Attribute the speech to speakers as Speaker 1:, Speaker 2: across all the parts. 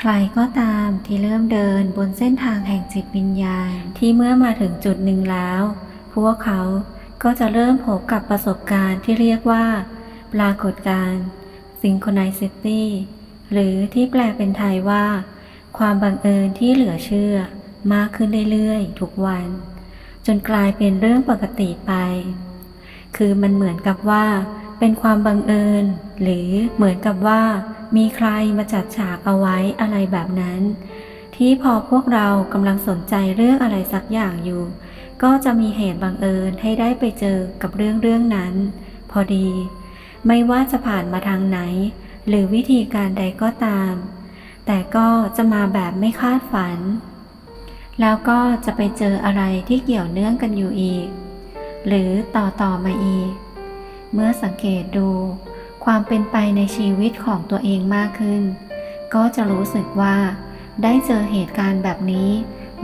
Speaker 1: ใครก็ตามที่เริ่มเดินบนเส้นทางแห่งจิตวิญญาณ ที่เมื่อมาถึงจุดหนึ่งแล้ว พวกเขาก็จะเริ่มพบกับประสบการณ์ที่เรียกว่า ปรากฏการณ์ Synchronicity หรือที่แปลเป็นไทยว่า ความบังเอิญที่เหลือเชื่อ มากขึ้นเรื่อยๆ ทุกวัน จนกลายเป็นเรื่องปกติไป คือมันเหมือนกับว่า เป็นความบังเอิญ หรือเหมือนกับว่า มีใครมาจัดฉากเอาไว้อะไรแบบนั้น ที่พอพวกเรากำลังสนใจเรื่องอะไรสักอย่างอยู่ ก็จะมีเหตุบังเอิญให้ได้ไปเจอกับเรื่องเรื่องนั้น พอดี ไม่ว่าจะผ่านมาทางไหน หรือวิธีการใดก็ตาม แต่ก็จะมาแบบไม่คาดฝัน แล้วก็จะไปเจออะไรที่เกี่ยวเนื่องกันอยู่อีก หรือต่อต่อมาอีก เมื่อสังเกตดู ความเป็นไปในชีวิตของตัวเองมากขึ้น ก็จะรู้สึกว่าได้เจอเหตุการณ์แบบนี้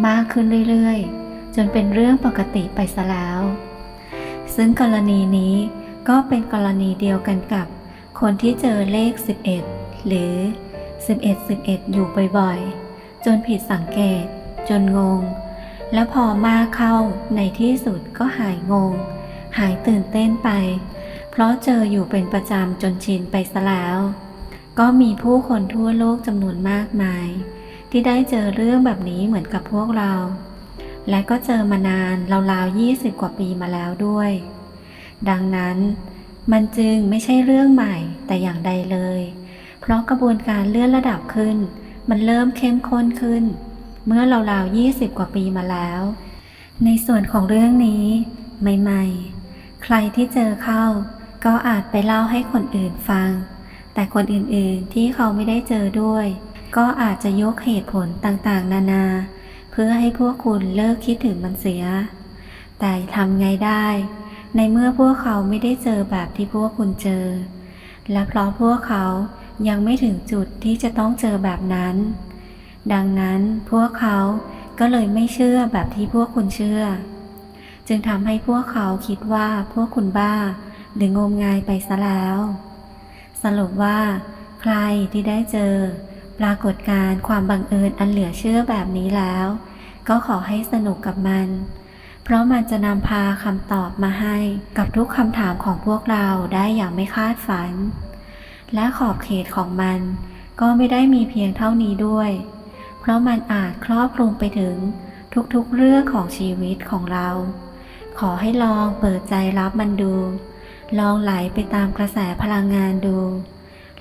Speaker 1: มากขึ้นเรื่อยๆ จนเป็นเรื่องปกติไปซะแล้ว ซึ่งกรณีนี้ก็เป็นกรณีเดียวกันกับ คนที่เจอเลข 11 หรือ 11 11 อยู่บ่อยๆ จนผิดสังเกต จนงง แล้วพอมากเข้าในที่สุดก็หายงง หายตื่นเต้นไป เพราะเจออยู่เป็นประจำจนชินไปซะแล้ว ก็มีผู้คนทั่วโลกจำนวนมากมาย ที่ได้เจอเรื่องแบบนี้เหมือนกับพวกเรา และก็เจอมานานราวๆ20 กว่าปีมาแล้วด้วย ดังนั้นมันจึงไม่ใช่เรื่องใหม่แต่อย่างใดเลย เพราะกระบวนการเลื่อนระดับขึ้น มันเริ่มเข้มข้นขึ้น เมื่อราวๆ20 กว่าปีมาแล้ว ในส่วนของเรื่องนี้ใหม่ๆ ใครที่เจอเข้า ก็อาจไปเล่าให้คนอื่นฟัง แต่คนอื่นๆที่เขาไม่ได้เจอด้วย ก็อาจจะยกเหตุผลต่างๆ นานา เพื่อให้พวกคุณเลิกคิดถึงมันเสีย แต่ทำไงได้ ในเมื่อพวกเขาไม่ได้เจอแบบที่พวกคุณเจอ และเพราะพวกเขายังไม่ถึงจุดที่จะต้องเจอแบบนั้น ดังนั้นพวกเขาก็เลยไม่เชื่อแบบที่พวกคุณเชื่อ จึงทำให้พวกเขาคิดว่าพวกคุณบ้า หรืองมงายไปซะแล้ว สรุปว่า ใครที่ได้เจอ ปรากฏการณ์ความบังเอิญอันเหลือเชื่อแบบนี้แล้ว ก็ขอให้สนุกกับมัน เพราะมันจะนำพาคำตอบมาให้กับทุกคำถามของพวกเราได้อย่างไม่คาดฝัน และขอบเขตของมัน ก็ไม่ได้มีเพียงเท่านี้ด้วย เพราะมันอาจครอบคลุมไปถึงทุกๆเรื่องของชีวิตของเรา ขอให้ลองเปิดใจรับมันดู ลองไหลไปตามกระแสพลังงานดู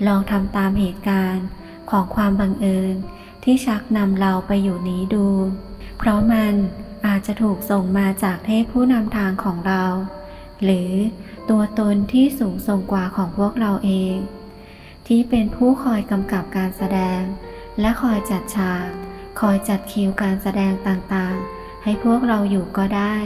Speaker 1: ลองทำตามเหตุการณ์ของความบังเอิญที่ชักนำเราไปอยู่นี้ดู เพราะมันอาจจะถูกส่งมาจากเทพผู้นำทางของเรา หรือตัวตนที่สูงส่งกว่าของพวกเราเอง ที่เป็นผู้คอยกำกับการแสดง และคอยจัดฉาก คอยจัดคิวการแสดงต่างๆ ให้พวกเราอยู่ก็ได้